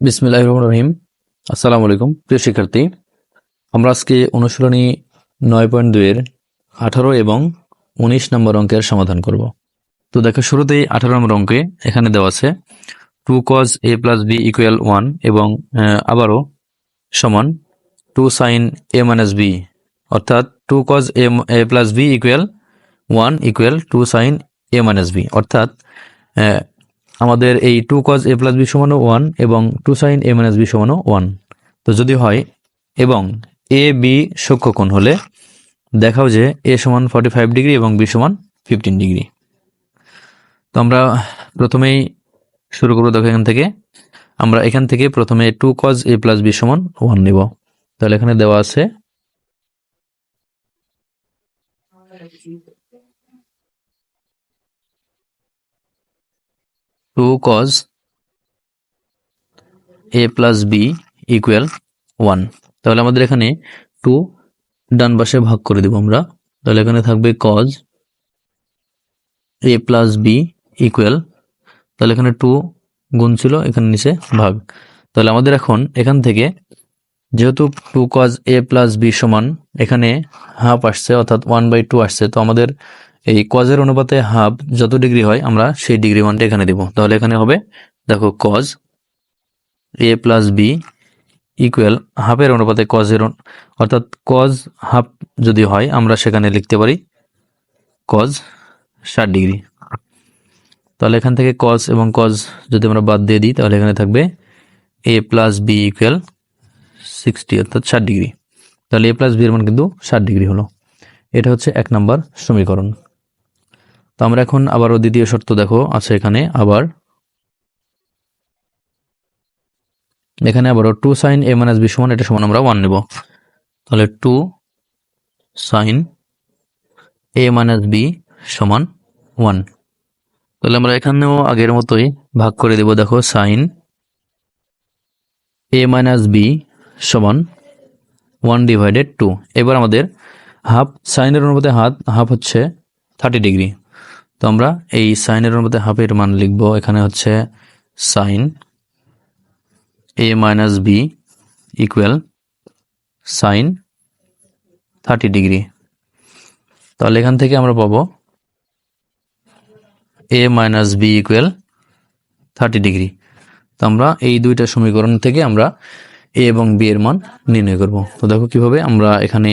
বিসমিল্লাহ রহমান রহিম। আসসালামু আলাইকুম, প্রিয় শিক্ষার্থী। আমরা আজকে অনুশীলনী নয় পয়েন্ট দুইয়ের আঠারো এবং উনিশ নম্বর অঙ্কের সমাধান করব। তো দেখো, শুরুতেই আঠারো নম্বর অঙ্কে এখানে দেওয়া আছে, two cos A plus B equal one এবং আবারও সমান two sine A minus B অর্থাৎ two cos A A plus B equal one equal two sine A minus B অর্থাৎ আমাদের এই two cos A plus B সমানো one এবং two sine A minus B সমানো one তো যদি হয়, এবং A B সূক্ষ্মকোণ হলে দেখাও যে এ সমান ফর্টি ফাইভ ডিগ্রি এবং বি সমান ফিফটিন ডিগ্রি। তো আমরা প্রথমেই শুরু করব, দেখো এখান থেকে। আমরা এখান থেকে প্রথমে two cos A plus B সমান ওয়ান নিব। তাহলে এখানে দেওয়া আছে two cos A plus B equal one তাহলে আমাদের এখানে টু ডান পাশে ভাগ করে দিব আমরা। তাহলে এখানে থাকবে cos A plus B equal তাহলে এখানে টু গুণ ছিল, এখানে নিচে ভাগ। তাহলে আমাদের এখন এখান থেকে যেহেতু two cos A plus B সমান, এখানে হাফ আসছে, অর্থাৎ ওয়ান বাই টু আসছে, তো আমাদের এই কজের অনুপাতে হাফ যত ডিগ্রি হয়, আমরা সেই ডিগ্রি মানটা এখানে দিব। তাহলে এখানে হবে, দেখো cos A plus B equal হাফের অনুপাতে কজের অর্থাৎ কজ হাফ যদি হয়, আমরা সেখানে লিখতে পারি কজ ষাট ডিগ্রি তাহলে এখান থেকে কজ এবং কজ যদি আমরা বাদ দিয়ে দিই, তাহলে এখানে থাকবে A plus B equal sixty অর্থাৎ ষাট ডিগ্রি তাহলে এ প্লাস বি এর মান কিন্তু ষাট ডিগ্রি হলো। এটা হচ্ছে এক নম্বর সমীকরণ। তো আমরা এখন আবারও দ্বিতীয় শর্ত দেখো, আছে এখানে আবার। এখানে আবারও two sine A minus B সমান, এটা সমান আমরা ওয়ান নেব। তাহলে two sine A minus B সমান ওয়ান তাহলে আমরা এখানেও আগের মতোই ভাগ করে দেব, দেখো সাইন এ মাইনাস বি সমান ওয়ান ডিভাইডেড টু এবার আমাদের হাফ সাইনের অনুপাতে হাত হাফ হচ্ছে থার্টি ডিগ্রি তো আমরা এই সাইনের অনুপাতে হাফের মান লিখব। এখানে হচ্ছে sine A minus B equal sine thirty degree. তাহলে এখান থেকে আমরা পাবো A minus B equal thirty degree. তো আমরা এই দুইটা সমীকরণ থেকে আমরা এ এবং বি এর মান নির্ণয় করব। তো দেখো কীভাবে আমরা এখানে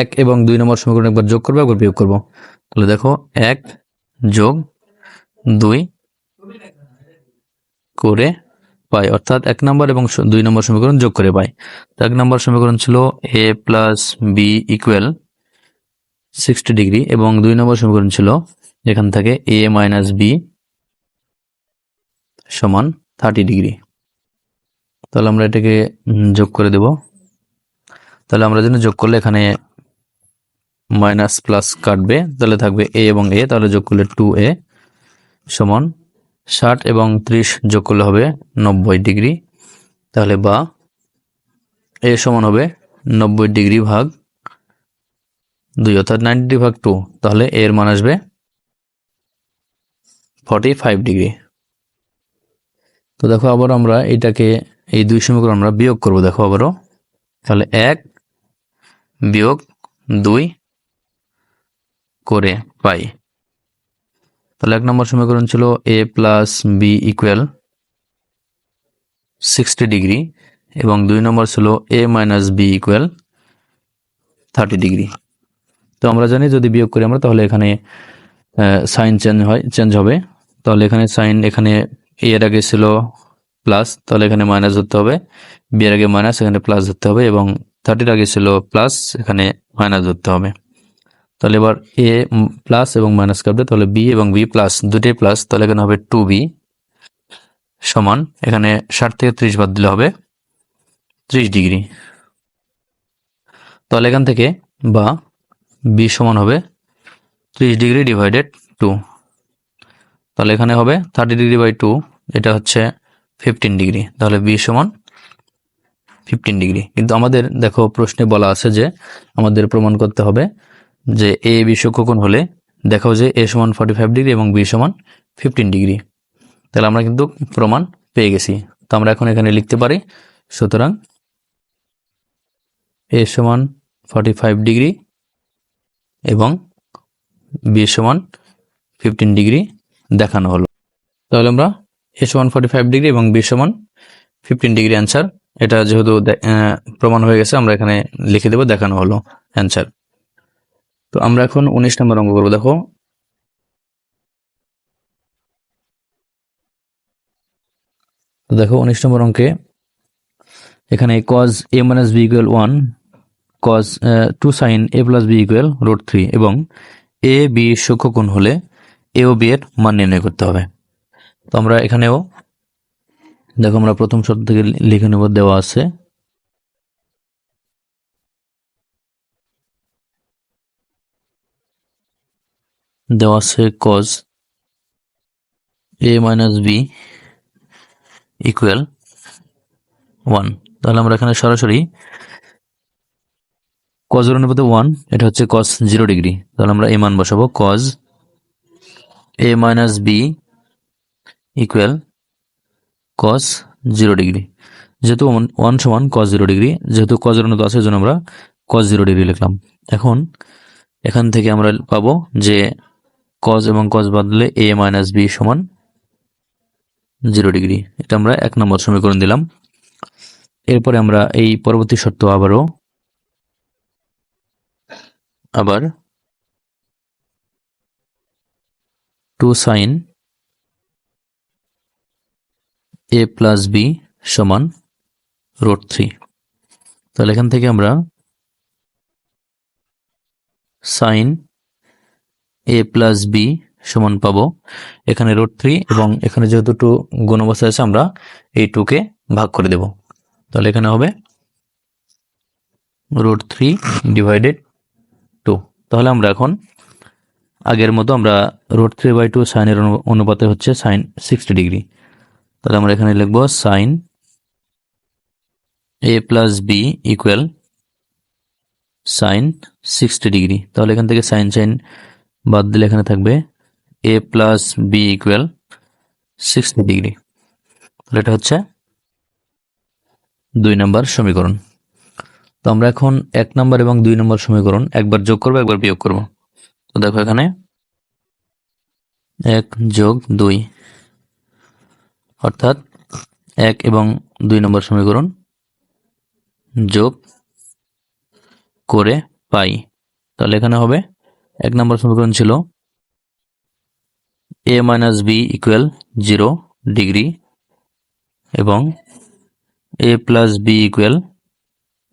এক এবং দুই নম্বর সমীকরণ একবার যোগ করব, একবার বিয়োগ করব। তাহলে দেখো, এক যোগ দুই করে পাই, অর্থাৎ এক নম্বর এবং দুই নম্বর সমীকরণ যোগ করে পাই। তো এক নম্বর সমীকরণ ছিল A plus B equal sixty degree এবং দুই নম্বর সমীকরণ ছিল এখান থেকে এ মাইনাস বি সমান থার্টি ডিগ্রি তাহলে আমরা এটাকে যোগ করে দেব। তাহলে আমরা যেন যোগ করলে এখানে মাইনাস প্লাস কাটবে, তাহলে থাকবে এ এবং এ তাহলে যোগ করলে টু এ সমান ষাট এবং ত্রিশ যোগ করলে হবে নব্বই ডিগ্রি। তাহলে বা এ সমান হবে নব্বই ডিগ্রি ভাগ দুই অর্থাৎ নাইনটি ভাগ টু তাহলে এর মান আসবে ফর্টি ফাইভ ডিগ্রি। তো দেখো আবার আমরা এটাকে, এই দুই সমীকরণ আমরা বিয়োগ করব, দেখো আবারও। তাহলে এক বিয়োগ দুই করে পাই। তাহলে এক নম্বর সমীকরণ ছিল A plus B equal sixty degree এবং দুই নম্বর ছিল A minus B equal thirty degree তো আমরা জানি যদি বিয়োগ করি আমরা, তাহলে এখানে সাইন চেঞ্জ হয় চেঞ্জ হবে। তাহলে এখানে সাইন এখানে এ এর আগে ছিল প্লাস তাহলে এখানে মাইনাস ধরতে হবে। বি এর আগে মাইনাস এখানে প্লাস ধরতে হবে এবং থার্টির আগে ছিল প্লাস এখানে মাইনাস ধরতে হবে। তাহলে এবার এ প্লাস এবং মাইনাস কাটবে, তাহলে বি এবং বি প্লাস দুটোই প্লাস তাহলে এখানে হবে টু বি সমান, এখানে ষাট থেকে ত্রিশ বাদ দিলে হবে ত্রিশ ডিগ্রি। তাহলে এখান থেকে বা বি সমান হবে ত্রিশ ডিগ্রি ডিভাইডেড টু তাহলে এখানে হবে থার্টি ডিগ্রি বাই টু এটা হচ্ছে ফিফটিন ডিগ্রি তাহলে বি সমান ফিফটিন ডিগ্রি কিন্তু আমাদের, দেখো, প্রশ্নে বলা আছে যে, আমাদের প্রমাণ করতে হবে যে এ বি সূক্ষ্মকোণ হলে দেখাও যে এ সমান ফর্টি ফাইভ ডিগ্রি এবং বি সমান ফিফটিন ডিগ্রি তাহলে আমরা কিন্তু প্রমাণ পেয়ে গেছি। তো আমরা এখন এখানে লিখতে পারি, সুতরাং এ সমান ফর্টি ফাইভ ডিগ্রি এবং বি সমান ফিফটিন ডিগ্রি দেখানো হলো। তাহলে আমরা এ সমান ফর্টি ফাইভ ডিগ্রি এবং বি সমান ফিফটিন ডিগ্রি অ্যান্সার এটা যেহেতু প্রমাণ হয়ে গেছে, আমরা এখানে লিখে দেবো, দেখানো হলো অ্যান্সার তো আমরা এখন উনিশ নম্বর অঙ্ক করব, দেখো। দেখো, উনিশ নম্বর অঙ্কে এখানে cos A minus B equal one cos two sine A plus B equal root three এবং এ বি সূক্ষ্মকোণ হলে এ ও বি এর মান নির্ণয় করতে হবে। তো আমরা এখানেও দেখো, আমরা প্রথম শর্ত থেকে লিখে নেব, দেওয়া আছে। দেওয়া আছে cos A minus B equal one তাহলে আমরা এখানে সরাসরি কজ অনুপাতে ওয়ান এটা হচ্ছে কস জিরো ডিগ্রি তাহলে আমরা এ মান বসাবো cos A minus B equal cos zero degree যেহেতু ওয়ান সমান কস জিরো ডিগ্রি যেহেতু কজ এর অনুপাত আছে জন্য আমরা কস জিরো ডিগ্রি লিখলাম। এখন এখান থেকে আমরা পাবো যে কজ এবং কজ বাদলে এ মাইনাস বি সমান জিরো ডিগ্রি এটা আমরা এক নম্বর সমীকরণ দিলাম। এরপরে আমরা এই পরবর্তী শর্ত আবারও আবার two sine A plus B সমান রোড থ্রি তাহলে এখান থেকে আমরা সাইন এ প্লাস বি সমান পাবো। এখানে রোড থ্রি এবং এখানে যেহেতু টু গুণ অবস্থায় আছে, আমরা এই টুকে ভাগ করে দেব। তাহলে এখানে হবে রুট থ্রি ডিভাইডেড টু তাহলে আমরা এখন আগের মতো আমরা রোড থ্রি বাই টু সাইনের অনুপাতে হচ্ছে সাইন সিক্সটি ডিগ্রি তাহলে আমরা এখানে লিখব sine A plus B equal sine sixty degree তাহলে এখান থেকে সাইন সাইন বাদ দিলে এখানে থাকবে A plus B equal sixty degree তাহলে এটা হচ্ছে দুই নম্বর সমীকরণ। তো আমরা এখন এক নম্বর এবং দুই নম্বর সমীকরণ একবার যোগ করব, একবার বিয়োগ করব। তো দেখো এখানে এক যোগ দুই। অর্থাৎ এক এবং দুই নম্বর সমীকরণ যোগ করে পাই। তাহলে এখানে হবে, এক নম্বর সমীকরণ ছিল A minus B equal zero degree এবং A plus B equal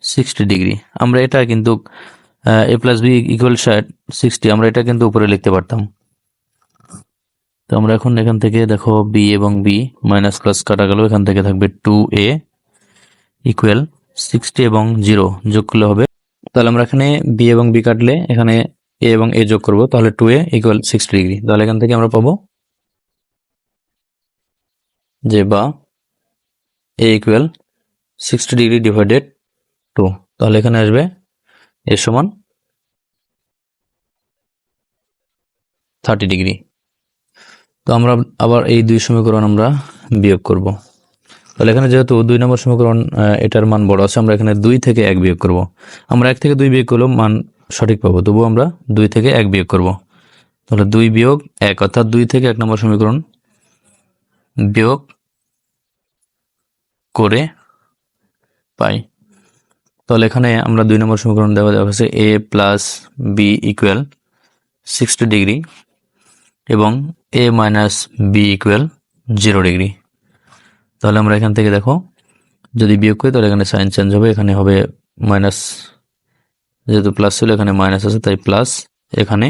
sixty degree আমরা এটা কিন্তু এ প্লাস বি ইকুয়াল ষাট সিক্সটি আমরা এটা কিন্তু উপরে লিখতে পারতাম। তো আমরা এখন এখান থেকে দেখো বি এবং বি মাইনাস প্লাস কাটা গেল, এখান থেকে থাকবে টু এ ইকুয়াল সিক্সটি এবং জিরো যোগ করলে হবে। তাহলে আমরা এখানে বি এবং বি কাটলে এখানে এ এবং এ যোগ করব, তাহলে two A equal sixty degree তাহলে এখান থেকে আমরা পাবো যে বা A equal sixty degree divided two তাহলে এখানে আসবে এ সমান থার্টি ডিগ্রি তো আমরা আবার এই দুই সমীকরণ আমরা বিয়োগ করব। তাহলে এখানে যেহেতু দুই নম্বর সমীকরণ এটার মান বড় আছে, আমরা এখানে দুই থেকে এক বিয়োগ করব। আমরা এক থেকে দুই বিয়োগ করলেও মান সঠিক পাবো, তবুও আমরা দুই থেকে এক বিয়োগ করব। তাহলে দুই বিয়োগ এক, অর্থাৎ দুই থেকে এক নম্বর সমীকরণ বিয়োগ করে পাই। তাহলে এখানে আমরা দুই নম্বর সমীকরণ দেওয়া দেওয়া হচ্ছে A plus B equal sixty degree এবং A minus B equal zero degree তাহলে আমরা এখান থেকে দেখো, যদি বিয়োগ করি তাহলে এখানে সাইন চেঞ্জ হবে, এখানে হবে মাইনাস যেহেতু প্লাস ছিল, এখানে মাইনাস আছে, তাই প্লাস এখানে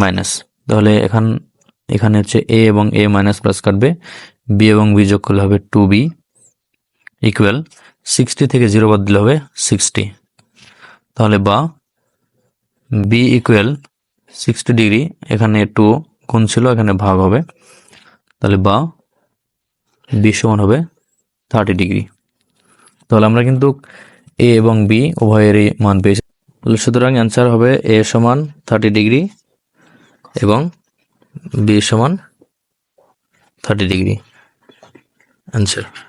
মাইনাস তাহলে এখান, এখানে হচ্ছে এ এবং এ মাইনাস প্লাস কাটবে বি এবং বি যোগ করলে হবে টু বি ইকুয়াল সিক্সটি থেকে জিরো বাদ দিলে হবে সিক্সটি তাহলে বা বি ইকুয়াল সিক্সটি ডিগ্রি, এখানে টু কোন ছিল, এখানে ভাগ হবে। তাহলে বা বি সমান হবে থার্টি ডিগ্রি। তাহলে আমরা কিন্তু এ এবং বি উভয়েরই মান পেয়েছি। তাহলে সুতরাং অ্যান্সার হবে এ সমান থার্টি ডিগ্রি এবং বি সমান থার্টি ডিগ্রি। অ্যান্সার।